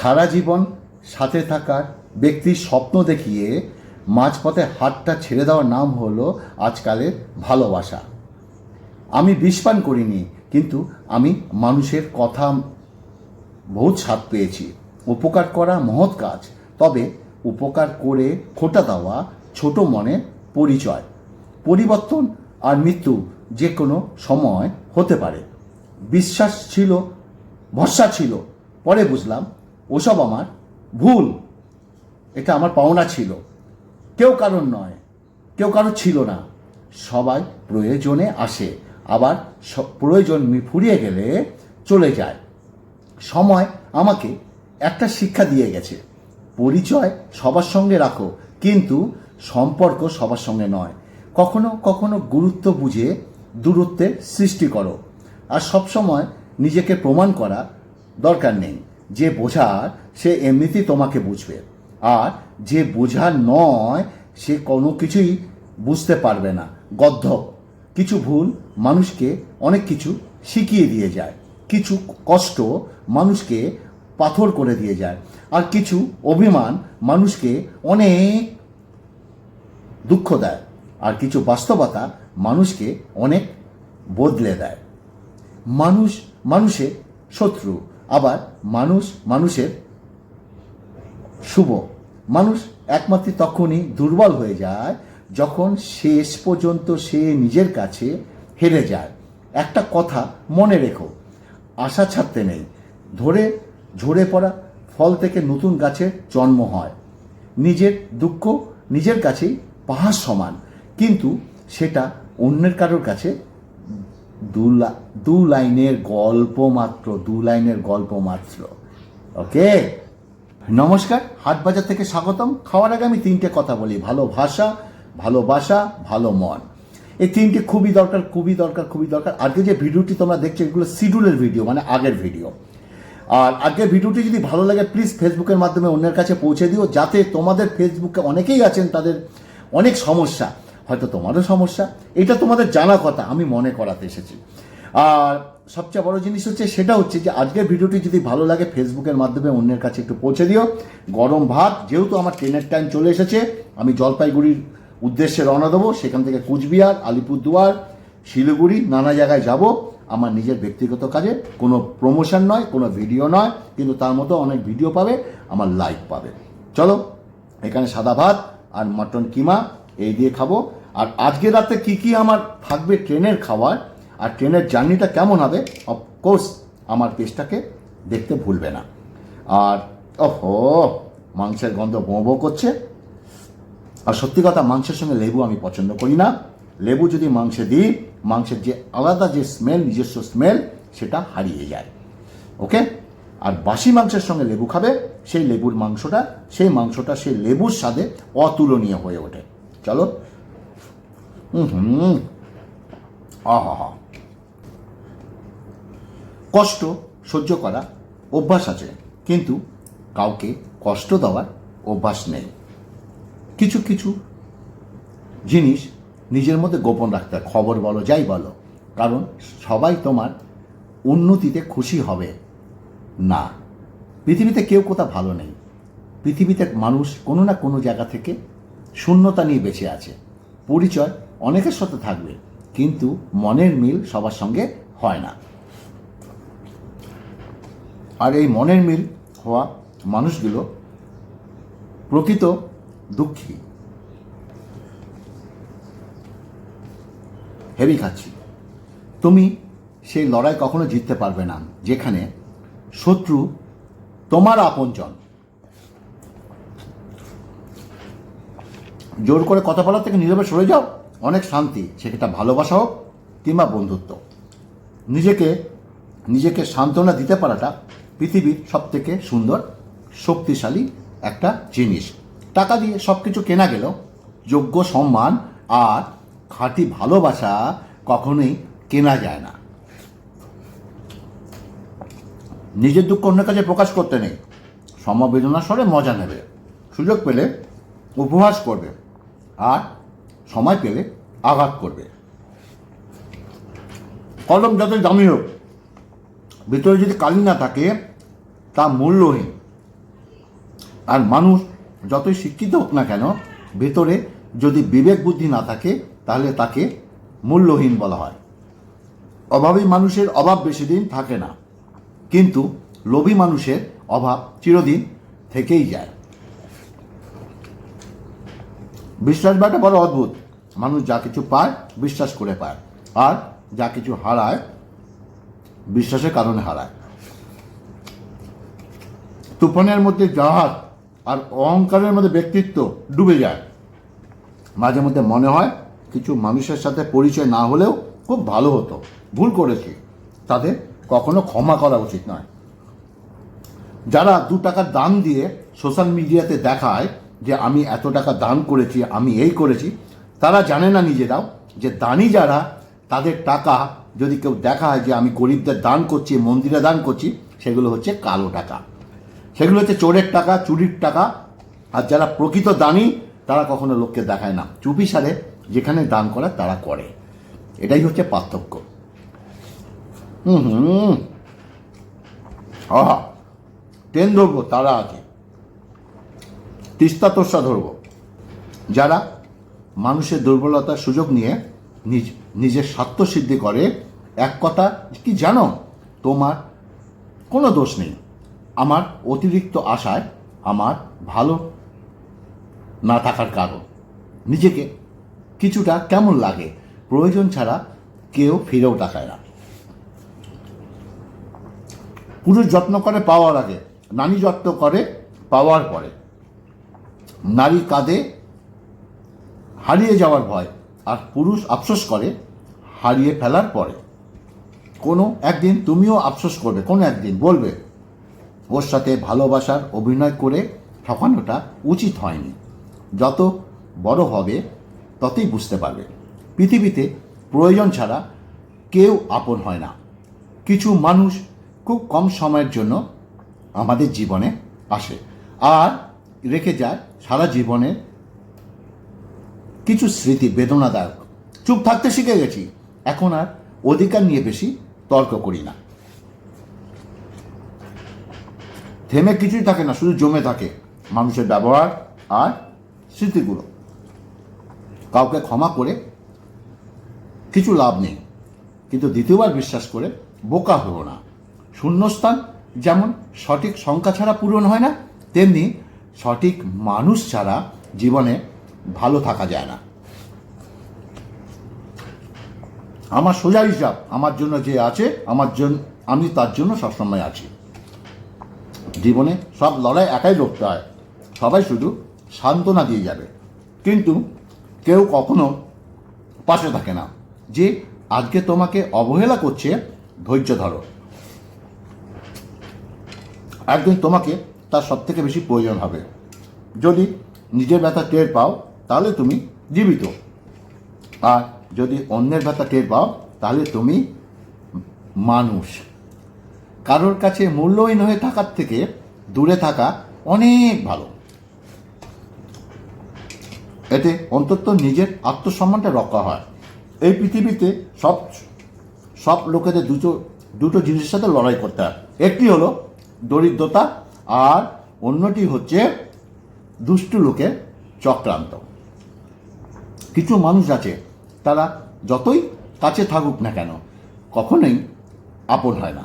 সারা জীবন সাথে থাকার ব্যক্তির স্বপ্ন দেখিয়ে মাঝপথে হাতটা ছেড়ে দেওয়ার নাম হলো আজকালের ভালোবাসা। আমি বিষপান করিনি, কিন্তু আমি মানুষের কথা বহুত স্বাদ পেয়েছি। উপকার করা মহৎ কাজ, তবে উপকার করে খোটা দেওয়া ছোট মনে পরিচয়, পরিবর্তন আর মৃত্যু যে কোনো সময় হতে পারে। বিশ্বাস ছিল, ভরসা ছিল, পরে বুঝলাম ওসব আমার। ভুল। এটা আমার পাওনা ছিল। কেউ কারণ নয়। কেউ কারও ছিল না। সবাই প্রয়োজনে আসে। আবার প্রয়োজন ফুরিয়ে গেলে চলে যায়। সময় আমাকে একটা শিক্ষা দিয়ে গেছে। পরিচয় সবার সঙ্গে রাখো। কিন্তু সম্পর্ক সবার সঙ্গে নয়। কখনো কখনো গুরুত্ব বুঝে দূরত্বের সৃষ্টি করো। আর সবসময় নিজেকে প্রমাণ করা দরকার নেই। যে বোঝার, সে এমনিতেই তোমাকে বুঝবে। আর যে বোঝার নয়, সে কোনো কিছুই বুঝতে পারবে না। গদ্ধ। কিছু ভুল মানুষকে অনেক কিছু শিখিয়ে দিয়ে যায়। কিছু কষ্ট মানুষকে পাথর করে দিয়ে যায়। আর কিছু অভিমান মানুষকে অনেক দুঃখ দেয়। আর কিছু বাস্তবতা মানুষকে অনেক বদলে দেয়। মানুষ মানুষের শত্রু। আবার মানুষ, মানুষের শুভ। মানুষ একমাত্র তখনই দুর্বল হয়ে যায় যখন শেষ পর্যন্ত সে নিজের কাছে হেরে যায়। একটা কথা মনে রেখো, আশা ছাড়তে নেই। ধরে ঝরে পড়া ফল থেকে নতুন গাছের জন্ম হয়। নিজের দুঃখ নিজের কাছেই পাহাড় সমান, কিন্তু সেটা অন্যের কারোর কাছে দু দু লাইনের গল্প মাত্র, দু লাইনের গল্প মাত্র। ওকে নমস্কার হাটবাজার থেকে স্বাগতম। খাওয়ার আগে আমি তিনটে কথা বলি, ভালো ভাষা ভালোবাসা ভালো মন। এই তিনটে খুবই দরকার খুবই দরকার খুবই দরকার। আজকে যে ভিডিওটি তোমরা দেখছ, এগুলো শিডিউলের ভিডিও মানে আগের ভিডিও। আর আজকের ভিডিওটি যদি ভালো লাগে প্লিজ ফেসবুকের মাধ্যমে অন্যের কাছে পৌঁছে দিও, যাতে তোমাদের ফেসবুকে অনেকেই আছেন, তাদের অনেক সমস্যা। হয়তো তোমারও সমস্যা। এটা তোমাদের জানা কথা, আমি মনে করাতে এসেছি। আর সবচেয়ে বড় জিনিস হচ্ছে, সেটা হচ্ছে যে আজকের ভিডিওটি যদি ভালো লাগে, ফেসবুকের মাধ্যমে অন্যের কাছে একটু পৌঁছে দিও। গরম ভাত, যেহেতু আমার ট্রেনের টাইম চলে এসেছে, আমি জলপাইগুড়ির উদ্দেশ্যে রওনা দেবো। সেখান থেকে কুচবিহার, আলিপুরদুয়ার, শিলিগুড়ি, নানা জায়গায় যাব। আমার নিজের ব্যক্তিগত কাজে। কোনো প্রমোশন নয়, কোনো ভিডিও নয়, কিন্তু তার মতো অনেক ভিডিও পাবে, আমার লাইক পাবে। চলো, এখানে সাদা ভাত আর মটন কিমা, এই দিয়ে খাব। আর আজকে রাতে কি কি আমার থাকবে ট্রেনের খাবার আর ট্রেনের জার্নিটা কেমন হবে অফকোর্স আমার পেজটাকে দেখতে ভুলবে না। আর, ওহো, মাংসের গন্ধ বোঁ বোঁ করছে। আর সত্যি কথা, মাংসের সঙ্গে লেবু আমি পছন্দ করি না। লেবু যদি মাংসে দিই, মাংসের যে আলাদা যে স্মেল নিজস্ব স্মেল সেটা হারিয়ে যায়। ওকে? আর বাসি মাংসের সঙ্গে লেবু খাবে, সেই লেবুর মাংসটা, সেই মাংসটা সেই লেবুর স্বাদে অতুলনীয় হয়ে ওঠে। চলো হুম আহা কষ্ট সহ্য করা অভ্যাস আছে, কিন্তু কাউকে কষ্ট দেওয়ার অভ্যাস নেই। কিছু কিছু জিনিস নিজের মধ্যে গোপন রাখতে হয়, খবর বলো, যাই বলো, কারণ সবাই তোমার উন্নতিতে খুশি হবে। না, পৃথিবীতে কেউ কোথাও ভালো নেই। পৃথিবীতে মানুষ কোনো না কোনো জায়গা থেকে শূন্যতা নিয়ে বেঁচে আছে। পরিচয় অনেকের সাথে থাকবে, কিন্তু মনের মিল সবার সঙ্গে হয় না। আর এই মনের মিল হওয়া মানুষগুলো প্রকৃত দুঃখী। হেভি খাচ্ছি। তুমি সেই লড়াই কখনো জিততে পারবে না, যেখানে শত্রু তোমার আপনজন। জোর করে কথা বলার থেকে নীরবে সরে যাও। অনেক শান্তি সেটা ভালোবাসা হোক কিংবা বন্ধুত্ব। নিজেকে নিজেকে সান্ত্বনা দিতে পারাটা পৃথিবীর সব থেকে সুন্দর, শক্তিশালী একটা জিনিস। টাকা দিয়ে সব কিছু কেনা গেল যোগ্য সম্মান আর খাঁটি ভালোবাসা কখনোই কেনা যায় না। নিজের দুঃখ অন্যের কাছে প্রকাশ করতে নেই। সমবেদনার স্বরে মজা নেবে। সুযোগ পেলে উপহাস করবে। আর সময় পেলে আঘাত করবে। কলম যতই দামি হোক, ভিতরে যদি কালি না থাকে, তা মূল্যহীন। আর মানুষ যতই শিক্ষিত হোক না কেন, ভেতরে যদি বিবেক বুদ্ধি না থাকে, তাহলে তাকে মূল্যহীন বলা হয়। অভাবী মানুষের অভাব বেশি দিন থাকে না, কিন্তু লোভী মানুষের অভাব চিরদিন থেকেই যায়। বিশ্বাস বাটা বড় অদ্ভুত। মানুষ যা কিছু পায়, বিশ্বাস করে পায়। আর যা কিছু হারায়, বিশ্বাসের কারণে হারায়। তুফানের মধ্যে জাহাজ আর অহংকারের মধ্যে ব্যক্তিত্ব ডুবে যায়। মাঝে মধ্যে মনে হয় কিছু মানুষের সাথে পরিচয় না হলেও খুব ভালো হতো। ভুল করেছি। তাদের কখনো ক্ষমা করা উচিত নয়। যারা দু টাকার দাম দিয়ে সোশ্যাল মিডিয়াতে দেখায় যে আমি এত টাকা দান করেছি, আমি এই করেছি। তারা জানে না নিজেরাও যে দানি যারা, তাদের টাকা যদি কেউ দেখায় যে আমি গরিবদের দান করছি, মন্দিরে দান করছি, সেগুলো হচ্ছে কালো টাকা। সেগুলো হচ্ছে চোরের টাকা, চুরির টাকা। আর যারা প্রকৃত দানি, তারা কখনো লোককে দেখায় না। চুপি সারে যেখানে দান করে, তারা করে। এটাই হচ্ছে পার্থক্য। হুম হুম আহা ট্রেন ধরবো তারা আছে। তিস্তা তোষা ধরবো। যারা মানুষের দুর্বলতার সুযোগ নিয়ে নিজ, নিজের স্বার্থ সিদ্ধি করে, এক কথা, কি জানো, তোমার কোনো দোষ নেই। আমার অতিরিক্ত আশায় আমার ভালো না থাকার কারণ। নিজেকে কিছুটা কেমন লাগে, প্রয়োজন ছাড়া কেউ ফিরেও তাকায় না। পুরুষ যত্ন করে পাওয়ার আগে, নানি যত্ন করে পাওয়ার পরে নারী কাঁদে হারিয়ে যাওয়ার ভয়, আর পুরুষ আফসোস করে হারিয়ে ফেলার পরে। কোনো একদিন তুমিও আফসোস করবে, কোনো একদিন বলবে, ওর সাথে ভালোবাসার অভিনয় করে ঠকানোটা উচিত হয়নি। যত বড় হবে, ততই বুঝতে পারবে। পৃথিবীতে প্রয়োজন ছাড়া কেউ আপন হয় না। কিছু মানুষ খুব কম সময়ের জন্য আমাদের জীবনে আসে। আর রেখে যায় সারা জীবনের কিছু স্মৃতি বেদনাদায়ক। চুপ থাকতে শিখে গেছি। এখন আর অধিকার নিয়ে বেশি তর্ক করি না। থেমে কিছুই থাকে না, শুধু জমে থাকে মানুষের ব্যবহার আর স্মৃতিগুলো। কাউকে ক্ষমা করে কিছু লাভ নেই। কিন্তু দ্বিতীয়বার বিশ্বাস করে বোকা হব না। শূন্যস্থান যেমন সঠিক সংখ্যা ছাড়া পূরণ হয় না, তেমনি সঠিক মানুষ ছাড়া জীবনে ভালো থাকা যায় না। আমার সোজা হিসাব, আমার জন্য যে আছে, আমার জন্য আমি তার জন্য সবসময় আছি। জীবনে সব লড়াই একাই লড়তে হয়। সবাই শুধু সান্ত্বনা দিয়ে যাবে। কিন্তু কেউ কখনো পাশে থাকে না যে, আজকে তোমাকে অবহেলা করছে, ধৈর্য ধরো। একদিন তোমাকে তার সব থেকে বেশি প্রয়োজন হবে। যদি নিজের ব্যথা টের পাও, তাহলে তুমি জীবিত। আর যদি অন্যের ব্যথা টের পাও, তাহলে তুমি মানুষ। কারোর কাছে মূল্যহীন হয়ে থাকার থেকে দূরে থাকা অনেক ভালো। এতে অন্তত নিজের আত্মসম্মানটা রক্ষা হয়। এই পৃথিবীতে সব সব লোকেদের দুটো দুটো জিনিসের সাথে লড়াই করতে হয়। একটি হলো দরিদ্রতা আর অন্যটি হচ্ছে দুষ্টু লোকের চক্রান্ত। কিছু মানুষ আছে, তারা যতই কাছে থাকুক না কেন, কখনোই আপন হয় না।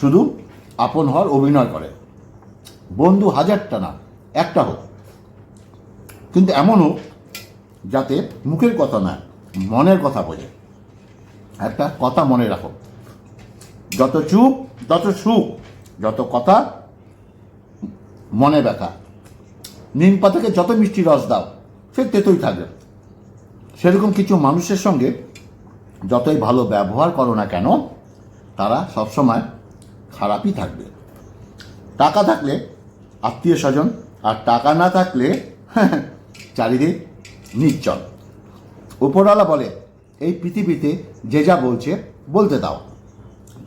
শুধু আপন হওয়ার অভিনয় করে। বন্ধু হাজারটা না, একটা হোক। কিন্তু এমন হোক যাতে মুখের কথা না, মনের কথা বোঝে একটা কথা মনে রাখো। যত চুপ, তত সুখ। যত কথা, মনে ব্যথা। নিম পাতাকে যত মিষ্টি রস দাও, সে তেতই থাকবে। সেরকম কিছু মানুষের সঙ্গে যতই ভালো ব্যবহার করো না কেন, তারা সবসময় খারাপই থাকবে। টাকা থাকলে আত্মীয় স্বজন, আর টাকা না থাকলে চারিদিক নিশ্চল উপরওয়ালা বলে, এই পৃথিবীতে যে যা বলছে, বলতে দাও।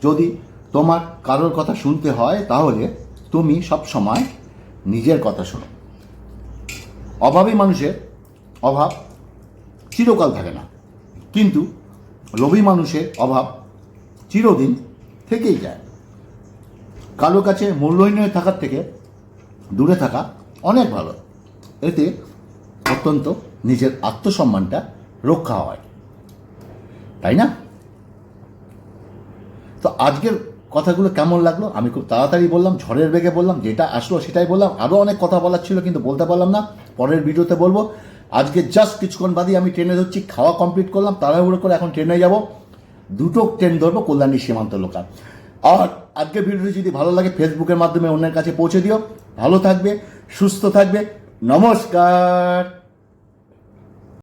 যদি তোমার কারোর কথা শুনতে হয়, তাহলে তুমি সব সময় নিজের কথা শোনো। অভাবী মানুষের অভাব চিরকাল থাকে না। কিন্তু লোভী মানুষের অভাব চিরদিন থেকেই যায়। কারও কাছে মূল্যহীন হয়ে থাকার থেকে দূরে থাকা অনেক ভালো। এতে অত্যন্ত নিজের আত্মসম্মানটা রক্ষা হয়। তাই না? তো আজকের কথাগুলো কেমন লাগল? আমি খুব তাড়াতাড়ি বললাম, ঝড়ের বেগে বললাম, যেটা আসলো সেটাই বললাম। আরও অনেক কথা বলার ছিল, কিন্তু বলতে পারলাম না। পরের ভিডিওতে বলব, আজকে জাস্ট কিছুক্ষণ বাদে আমি ট্রেনে ধরছি, খাওয়া কমপ্লিট করলাম, তাড়াহুড়ো করে এখন ট্রেনে যাব। দুটো ট্রেন ধরবো, কল্যাণী সীমান্ত লোকাল। আর আজকের ভিডিওটি যদি ভালো লাগে ফেসবুকের মাধ্যমে অন্যের কাছে পৌঁছে দিও। ভালো থাকবে, সুস্থ থাকবে। নমস্কার।